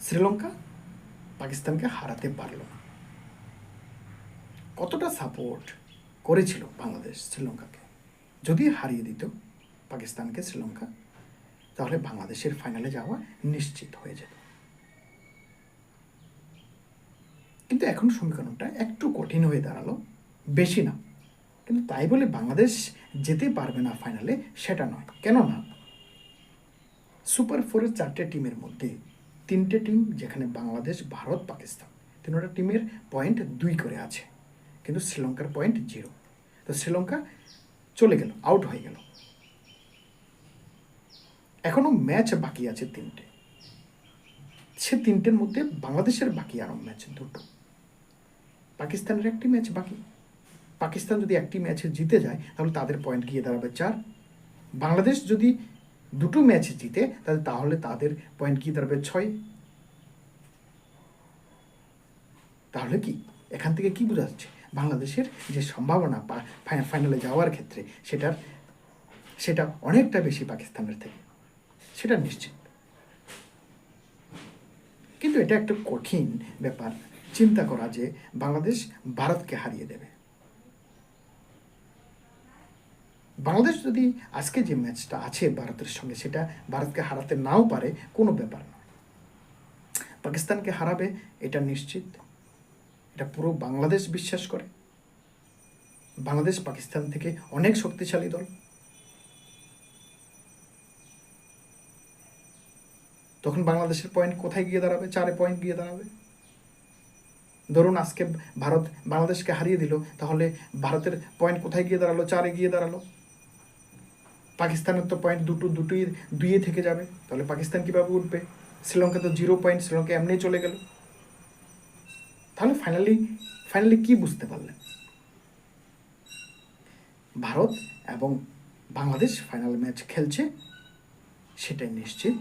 শ্রীলঙ্কা পাকিস্তানকে হারাতে পারল না। কতটা সাপোর্ট করেছিল বাংলাদেশ শ্রীলঙ্কাকে? যদি হারিয়ে দিত পাকিস্তানকে শ্রীলঙ্কা, তাহলে বাংলাদেশের ফাইনালে যাওয়া নিশ্চিত হয়ে যেত। কিন্তু এখন সমীকরণটা একটু কঠিন হয়ে দাঁড়াল, বেশি না। কিন্তু তাই বলে বাংলাদেশ যেতে পারবে না ফাইনালে সেটা নয়। কেননা সুপার ফোরের চারটে টিমের মধ্যে তিনটে টিম যেখানে বাংলাদেশ, ভারত, পাকিস্তান। তিনটা টিমের পয়েন্ট দুই করে আছে। কিন্তু শ্রীলঙ্কার পয়েন্ট জিরো তো শ্রীলঙ্কা চলে গেল আউট হয়ে গেল। এখনও ম্যাচ বাকি আছে তিনটে। সে তিনটের মধ্যে বাংলাদেশের বাকি আরও ম্যাচ দুটো। পাকিস্তানের একটি ম্যাচ বাকি। পাকিস্তান যদি একটি ম্যাচে জিতে যায়, তাহলে তাদের পয়েন্ট গিয়ে দাঁড়াবে চার। বাংলাদেশ যদি দুটো ম্যাচ জিতে, তাহলে তাহলে তাদের পয়েন্ট গিয়ে দাঁড়াবে ছয়। তাহলে কি? এখান থেকে কি বোঝা যাচ্ছে? বাংলাদেশের যে সম্ভাবনা ফাইনালে যাওয়ার ক্ষেত্রে, সেটার, সেটা অনেকটা বেশি পাকিস্তানের থেকে। সেটা নিশ্চিত। কিন্তু এটা একটা কঠিন ব্যাপার। চিন্তা করা যে বাংলাদেশ ভারতকে হারিয়ে দেবে। বাংলাদেশ যদি আজকে যে ম্যাচটা আছে ভারতের সঙ্গে, সেটা ভারতকে হারাতে নাও পারে, কোনো ব্যাপার না। পাকিস্তানকে হারাবে, এটা নিশ্চিত। এটা পুরো বাংলাদেশ বিশ্বাস করে। বাংলাদেশ পাকিস্তান থেকে অনেক শক্তিশালী দল। তখন বাংলাদেশের পয়েন্ট কোথায় গিয়ে দাঁড়াবে? চারে পয়েন্ট গিয়ে দাঁড়াবে। ধরুন আজকে ভারত বাংলাদেশকে হারিয়ে দিল, তাহলে ভারতের পয়েন্ট কোথায় গিয়ে দাঁড়াল? চারে গিয়ে দাঁড়াল। পাকিস্তানের তো পয়েন্ট দুটো, দুটোই, দুইয়ে থেকে যাবে। তাহলে পাকিস্তান কীভাবে উঠবে? শ্রীলঙ্কা তো জিরো পয়েন্ট শ্রীলঙ্কা এমনি চলে গেল। তাহলে ফাইনালি ফাইনালি কি বুঝতে পারলেন? ভারত এবং বাংলাদেশ ফাইনাল ম্যাচ খেলছে, সেটাই নিশ্চিত।